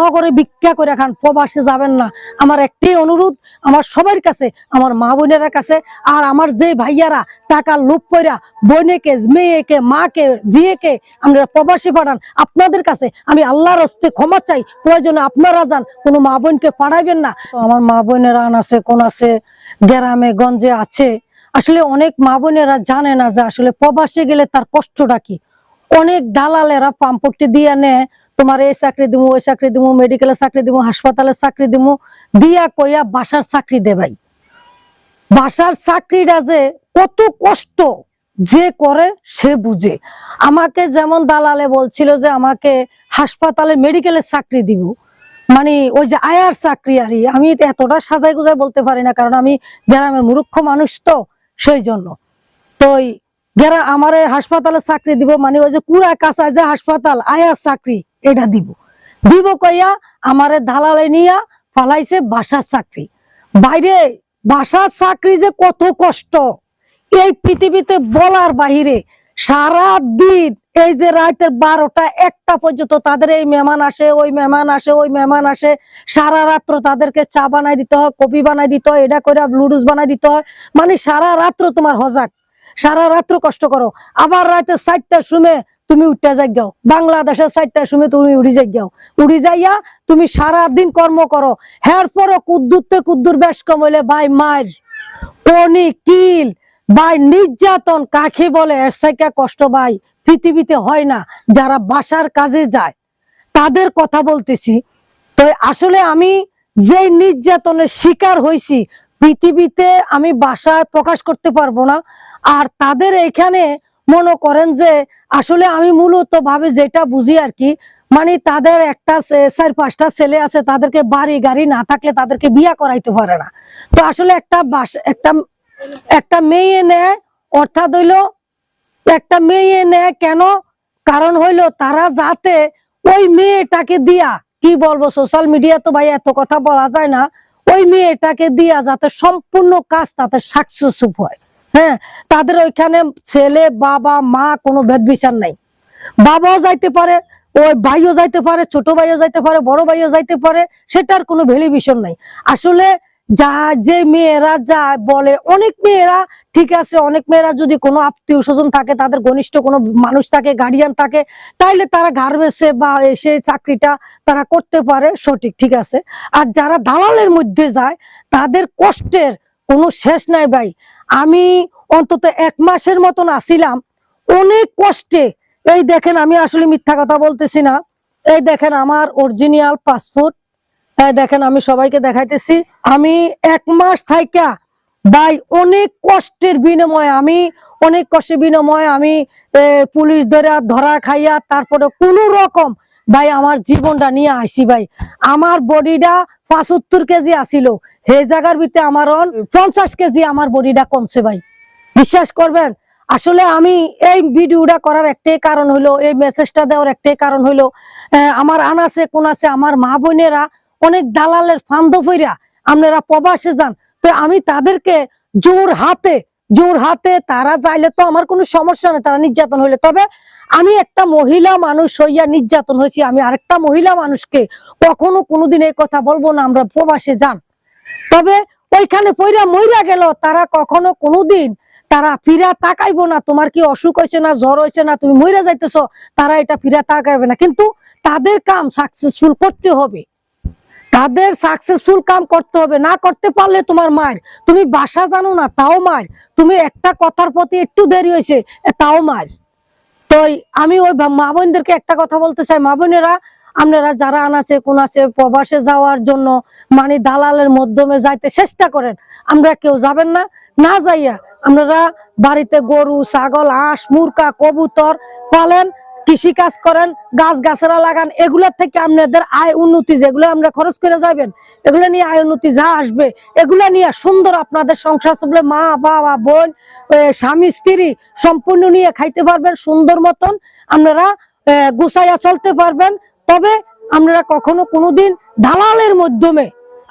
নগরে ভিক্ষা করে খান প্রবাসে যাবেন না। আমার একটাই অনুরোধ, আমার সবার কাছে, আমার মা বোনেরা কাছে আর আমার যে ভাইয়ারা টাকা লোভ কইরা বোনেকে, মেয়েকে, মাকে জিয়েকে আমরা প্রবাসী পাঠান, আপনাদের কাছে আমি আল্লাহর হস্তে ক্ষমা চাই, প্রয়োজনে আপনারা যান, কোনো মা বোনকে পাঠাইবেন না। আমার মা বোনেরা আছে, কোন আছে, গ্রামে, গঞ্জে আছে। আসলে অনেক মা বোনেরা জানে না যে আসলে প্রবাসে গেলে তার কষ্টটা কি। অনেক দালালেরা পাম্পটি দিয়ে নেয় তোমার এই চাকরি দিমু, ওই চাকরি দিমু মেডিকেলের চাকরি দিমু, হাসপাতালের চাকরি দিমু, দিয়া কইয়া বাসার চাকরি দেবাই বাসার চাকরিটা যে কত কষ্ট যে করে সে বুঝে। আমাকে যেমন দালালে বলছিল যে আমাকে হাসপাতালে মেডিকেলের চাকরি দিব। মানে ওই যে আয়ার চাকরি আরই আমি এতটা সাজাই গুজাই বলতে পারি না, কারণ আমি গ্রামের মূর্খ মানুষ তো সেই জন্য তো যারা আমার হাসপাতালে চাকরি দিব মানে ওই যে কুড়া কাঁচা যে হাসপাতাল আয়া চাকরি, এটা দিব। দিব কইয়া আমারে দালালে নিয়া ফালাইছে বাসার চাকরি। বাইরে, বাসার চাকরি যে কত কষ্ট। এই পৃথিবীতে বলার বাহিরে সারা দিন এই যে রাতের বারোটা, একটা পর্যন্ত তাদের এই মেহমান আসে, ওই মেহমান আসে, ওই মেহমান আসে। সারা রাত্র তাদেরকে চা বানাই দিতে হয় কপি বানাই দিতে হয়, এটা করে লুডুস বানাই দিতে হয়। মানে সারা রাত্র তোমার হজাক। সারা রাত্র কষ্ট করো। আবার রাতে চারটার সময় তুমি উঠতে যাই গাও বাংলাদেশের চারটার সময় তুমি উড়ি যাই গাও উড়ি যাইয়া তুমি সারা দিন কর্ম করো। হ্যার পরও কুদ্দুরতে কুদ্দুর বেশ কম হইলে ভাই মার অনি কিল ভাই নির্যাতন কাকে বলে? এর থেকে কষ্ট ভাই পৃথিবীতে হয় না। যারা বাসার কাজে যায়, তাদের কথা বলতেছি। তো আসলে আমি যে নির্যাতনের শিকার হয়েছি পৃথিবীতে আমি বাসায় প্রকাশ করতে পারব না। আর তাদের এখানে মনে করেন যে আসলে আমি মূলত ভাবে যেটা বুঝি আর কি মানে তাদের একটা চার পাঁচটা ছেলে আছে, তাদেরকে বাড়ি গাড়ি না থাকলে তাদেরকে বিয়া করাইতে পারে না। তো আসলে একটা বাস, একটা একটা মেয়ে নেয়, অর্থাৎ হইল একটা মেয়ে নেয় কেন? কারণ হইল তারা যাতে ওই মেয়েটাকে দিয়া, কি বলব সোশ্যাল মিডিয়া তো ভাই এত কথা বলা যায় না ওই মেয়েটাকে দিয়া যাতে সম্পূর্ণ কাজ তাতে সাকসেসফুল হয়। হ্যাঁ তাদের ওইখানে ছেলে, বাবা, মা কোনো ভেদ বিচার নাই। বাবাও যাইতে পারে, ওই ভাইও যাইতে পারে, ছোট ভাইও যাইতে পারে, বড় ভাইও যাইতে পারে, সেটার কোনো ভ্যালিভিশন নাই। আসলে যা যে মেয়েরা যায় বলে, অনেক মেয়েরা, ঠিক আছে, অনেক মেয়েরা যদি কোনো আত্মীয় স্বজন থাকে, তাদের ঘনিষ্ঠ কোনো মানুষ থাকে গার্ডিয়ান থাকে, তাইলে তারা গার্মেন্টসে বা এসে চাকরিটা তারা করতে পারে, সঠিক, ঠিক আছে। আর যারা দালালের মধ্যে যায়, তাদের কষ্টের কোনো শেষ নাই ভাই। আমি অন্তত এক মাসের মতন আসিলাম, অনেক কষ্টে। এই দেখেন, আমি আসলে মিথ্যা কথা বলতেছি না। এই দেখেন, আমার অরিজিনাল পাসপোর্ট এই দেখেন, আমি সবাইকে দেখাইতেছি। আমি এক মাস থাইকা ভাই অনেক কষ্টের বিনিময়ে, আমি অনেক কষ্টের বিনিময়ে আমি পুলিশ ধরে ধরা খাইয়া তারপরে কোন রকম ভাই আমার জীবনটা নিয়ে আইসি ভাই। আমার বডিটা পঁচাত্তর কেজি আসিল হে জায়গার ভিতরে আমার পঞ্চাশ কেজি আমার বডিটা কমছে ভাই। বিশ্বাস করবেন, আসলে আমি এই ভিডিওটা করার একটাই কারণ হলো এই মেসেজটা দেওয়ার একটাই কারণ হলো আমার আনাসে কোন আছে আমার মা বোনেরা অনেক দালালের ফান্দ ফইরা আপনারা প্রবাসে যান, তো আমি তাদেরকে জোর হাতে জোর হাতে তারা যাইলে তো আমার কোনো সমস্যা নেই, তারা নির্যাতন হইলে। তবে আমি একটা মহিলা মানুষ হইয়া নির্যাতন হয়েছি, আমি আরেকটা মহিলা মানুষকে কখনো কোনোদিন এই কথা বলব না, আমরা প্রবাসে যান। তবে ওইখানে পইরা মইরা গেল, তারা কখনো কোনোদিন তারা ফিরা তাকাইবো না, তোমার কি অসুখ হয়েছে না, জ্বর হয়েছে না, তুমি মইরা যাইতেছো, তারা এটা ফিরা তাকাইবে না। কিন্তু তাদের কাম সাকসেসফুল করতে হবে। তাদের সাকসেসফুল কাম করতে হবে। না করতে পারলে তোমার মায়ের। তুমি বাসা জানো না, তাও মার তুমি একটা কথার প্রতি একটু দেরি হয়েছে তাও মার তো আমি ওই মা বোনদেরকে একটা কথা বলতে চাই। মা বোনেরা, আপনারা যারা আনাছে কোন আছে প্রবাসে যাওয়ার জন্য মানে দালালের মাধ্যমে যাইতে চেষ্টা করেন, আমরা কেউ যাবেন না। না যাইয়া আপনারা বাড়িতে গরু, ছাগল, হাঁস মুরকা কবুতর পালেন। কৃষি কাজ করেন, গাছ গাছরা লাগান এগুলোর থেকে আপনাদের আয় উন্নতি, যেগুলো আমরা খরচ করে যাবেন, এগুলো নিয়ে আয় উন্নতি যা আসবে, এগুলো নিয়ে সুন্দর আপনাদের সংসার চলবে। মা, বাবা, বোন স্বামী, স্ত্রী সম্পূর্ণ নিয়ে খাইতে পারবেন সুন্দর মতন। আপনারা গুছাইয়া চলতে পারবেন। তবে আপনারা কখনো কোনোদিন দালালের মাধ্যমে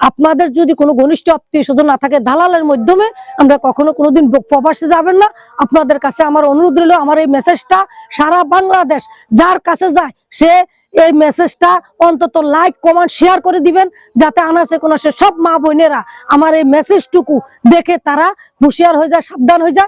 আপনাদের যদি কোনো ঘনিষ্ঠ আত্মীয় স্বজন না থাকে দালালের মাধ্যমে, আমরা কখনো কোনোদিন প্রবাসে যাবেন না। আপনাদের কাছে আমার অনুরোধ রইল, আমার এই মেসেজটা সারা বাংলাদেশ যার কাছে যায়, সে এই মেসেজটা অন্তত লাইক কমেন্ট শেয়ার করে দিবেন, যাতে আনাসে কোনাসে সব মা বোনেরা আমার এই মেসেজটুকু দেখে তারা হুঁশিয়ার হয়ে যায়, সাবধান হয়ে যায়।